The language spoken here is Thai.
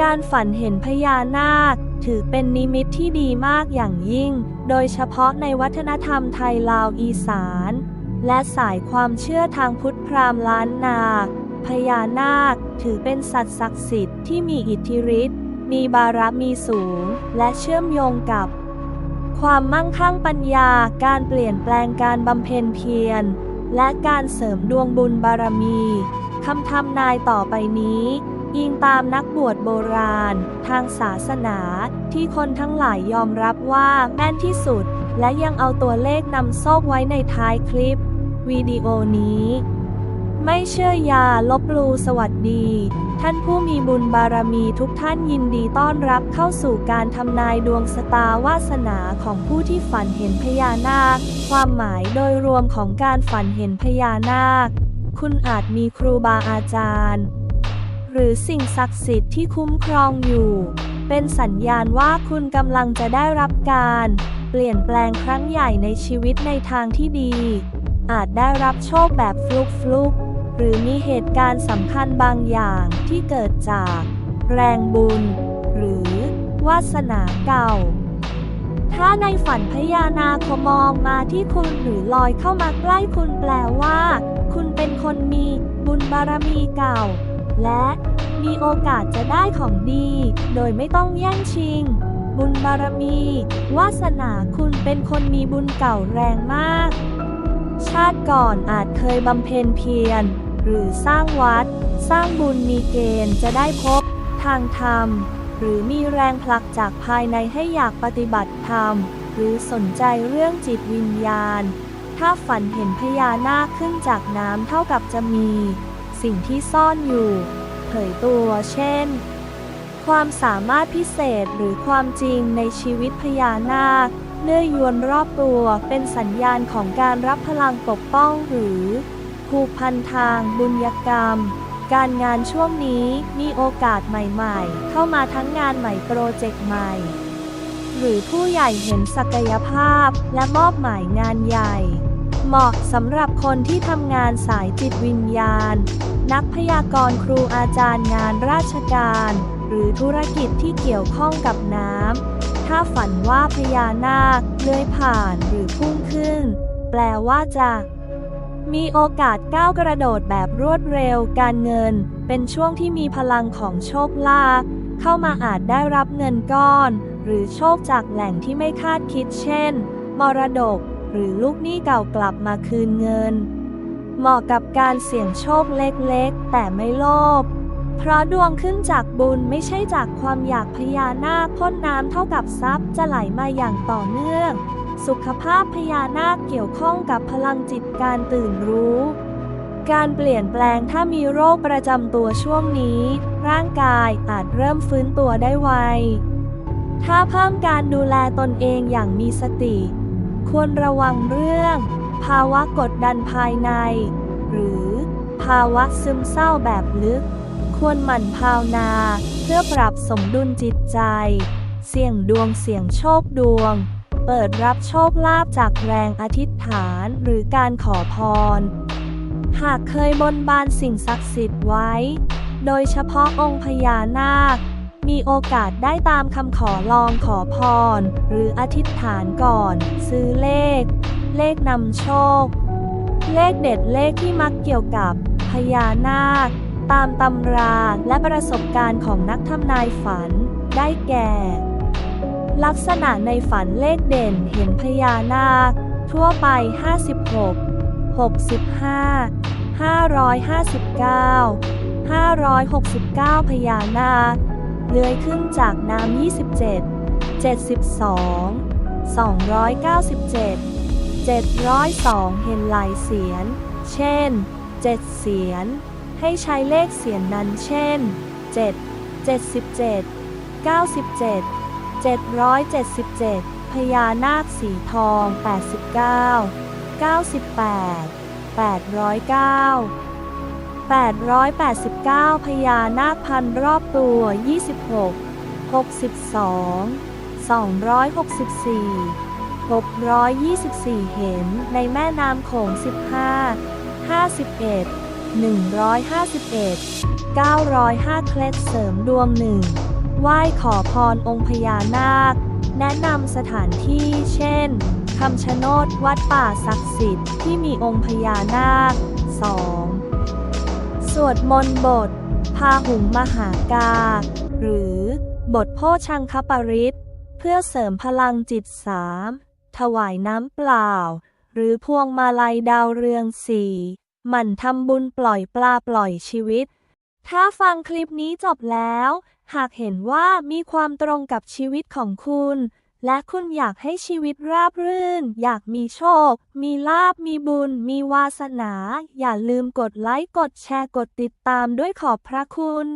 การฝันเห็นพญานาค ถือเป็นนิมิตที่ดีมากอย่างยิ่ง โดยเฉพาะในวัฒนธรรมไทยลาวอีสาน และสายความเชื่อทางพุทธพราหมณ์ล้านนา พญานาคถือเป็นสัตว์ศักดิ์สิทธิ์ที่มีอิทธิฤทธิ์มีบารมีสูง และเชื่อมโยงกับ ความมั่งคั่งปัญญา การเปลี่ยนแปลงการบำเพ็ญเพียร และการเสริมดวงบุญบารมีคำทำนายต่อไปนี้ อิงตามนักบวชโบราณ ทางศาสนาที่คนทั้งหลายยอมรับว่าแม่นที่สุด และยังเอาตัวเลขนำโชคไว้ในท้ายคลิป วิดีโอนี้ ไม่เชื่อยาลบลูสวัสดี ท่านผู้มีบุญบารมีทุกท่านยินดีต้อนรับเข้าสู่การทำนายดวงสตาวาสนาของผู้ที่ฝันเห็นพญานาค ความหมายโดยรวมของการฝันเห็นพญานาค คุณอาจมีครูบาอาจารย์ หรือสิ่งศักดิ์สิทธิ์ที่คุ้มครองอยู่ เป็นสัญญาณว่าคุณกำลังจะได้รับการ เปลี่ยนแปลงครั้งใหญ่ในชีวิตในทางที่ดี อาจได้รับโชคแบบฟลุกฟลุกหรือมีเหตุการณ์สำคัญบางอย่างที่เกิดจาก แรงบุญ หรือวาสนาเก่า ถ้าในฝันพญานาคมองมาที่คุณหรือลอยเข้ามาใกล้คุณแปลว่า คุณเป็นคนมีบุญบารมีเก่า และมีโอกาสจะได้ของดี โดยไม่ต้องแย่งชิง บุญบารมี วาสนาคุณเป็นคนมีบุญเก่าแรงมาก ชาติก่อนอาจเคยบำเพ็ญเพียร หรือสร้างวัด สร้างบุญมีเกณฑ์จะได้พบ ทางธรรม หรือมีแรงผลักจากภายในให้อยากปฏิบัติธรรม หรือสนใจเรื่องจิตวิญญาณ ถ้าฝันเห็นพญานาคขึ้นจากน้ำเท่ากับจะมี สิ่งที่ซ่อนอยู่ เผยตัว เช่น ความสามารถพิเศษหรือความจริงในชีวิตพญานาคเนื้อยวนรอบตัวเป็นสัญญาณของการรับพลังปกป้องหรือผูกพันทางบุญยกรรม การงานช่วงนี้มีโอกาสใหม่ๆ เข้ามาทั้งงานใหม่โปรเจกต์ใหม่ หรือผู้ใหญ่เห็นศักยภาพและมอบหมายงานใหญ่ เหมาะสำหรับคนที่ทำงานสายจิตวิญญาณ นักพยากรณ์ครูอาจารย์งานราชการ หรือธุรกิจที่เกี่ยวข้องกับน้ำ ถ้าฝันว่าพญานาคเลื้อยผ่านหรือพุ่งขึ้น แปลว่าจะมีโอกาสก้าวกระโดดแบบรวดเร็วการเงิน เป็นช่วงที่มีพลังของโชคลาภเข้ามาอาจได้รับเงินก้อน หรือโชคจากแหล่งที่ไม่คาดคิดเช่น มรดก หรือลูกหนี้เก่ากลับมาคืนเงิน เหมาะกับการเสี่ยงโชคเล็กๆ แต่ไม่โลภเพราะดวงขึ้นจากบุญไม่ใช่จากความอยากพญานาคพ่นน้ำเท่ากับทรัพย์จะไหลมาอย่างต่อเนื่อง สุขภาพพญานาคเกี่ยวข้องกับพลังจิตการตื่นรู้ การเปลี่ยนแปลงถ้ามีโรคประจำตัวช่วงนี้ ร่างกายอาจเริ่มฟื้นตัวได้ไวถ้าเพิ่มการดูแลตนเองอย่างมีสติ ควรระวังเรื่อง ภาวะกดดันภายใน หรือ ภาวะซึมเศร้าแบบลึก ควรหมั่นภาวนา เพื่อปรับสมดุลจิตใจ เสี่ยงดวงเสี่ยงโชคดวง เปิดรับโชคลาภจากแรงอธิษฐานหรือการขอพร หากเคยบนบานสิ่งศักดิ์สิทธิ์ไว้ โดยเฉพาะองค์พญานาค มีโอกาสได้ตามคำขอลองขอพร หรืออธิษฐานก่อน ซื้อเลข เลขนำโชค เลขเด็ดเลขที่มักเกี่ยวกับพญานาค ตามตำราและประสบการณ์ของนักทำนายฝัน ได้แก่ ลักษณะในฝันเลขเด่นเห็นพญานาค ทั่วไป 56 65 559 569 พญานาค เลื้อยขึ้นจากน้ำ27 72 297 702 เห็นหลายเสียน เช่น 7 เสียน ให้ใช้เลขเสียนนั้นเช่น 7 77 97 777 พญานาคสีทอง 89 98 809 889 พญานาคพันรอบตัว 26 62 264 624 เห็น ในแม่น้ำโขง 15 51 151 905 เคล็ดเสริมดวงหนึ่งไหว้ขอพรองค์พญานาค แนะนำสถานที่เช่นคำชะโนดวัดป่าศักดิ์สิทธิ์ที่มีองค์พญานาค 2. สวดมนต์บท พาหุงมหากา หรือบทโพชังคปริตเพื่อเสริมพลังจิตสามถวายน้ำเปล่า หรือพวงมาลัยดาวเรืองสี่หมั่นทำบุญปล่อยปลาปล่อยชีวิต ถ้าฟังคลิปนี้จบแล้ว หากเห็นว่ามีความตรงกับชีวิตของคุณ และคุณอยากให้ชีวิตราบรื่น อยากมีโชค มีลาบมีบุญ มีวาสนา อย่าลืมกดไลค์ กดแชร์ กดติดตามด้วยขอบพระคุณ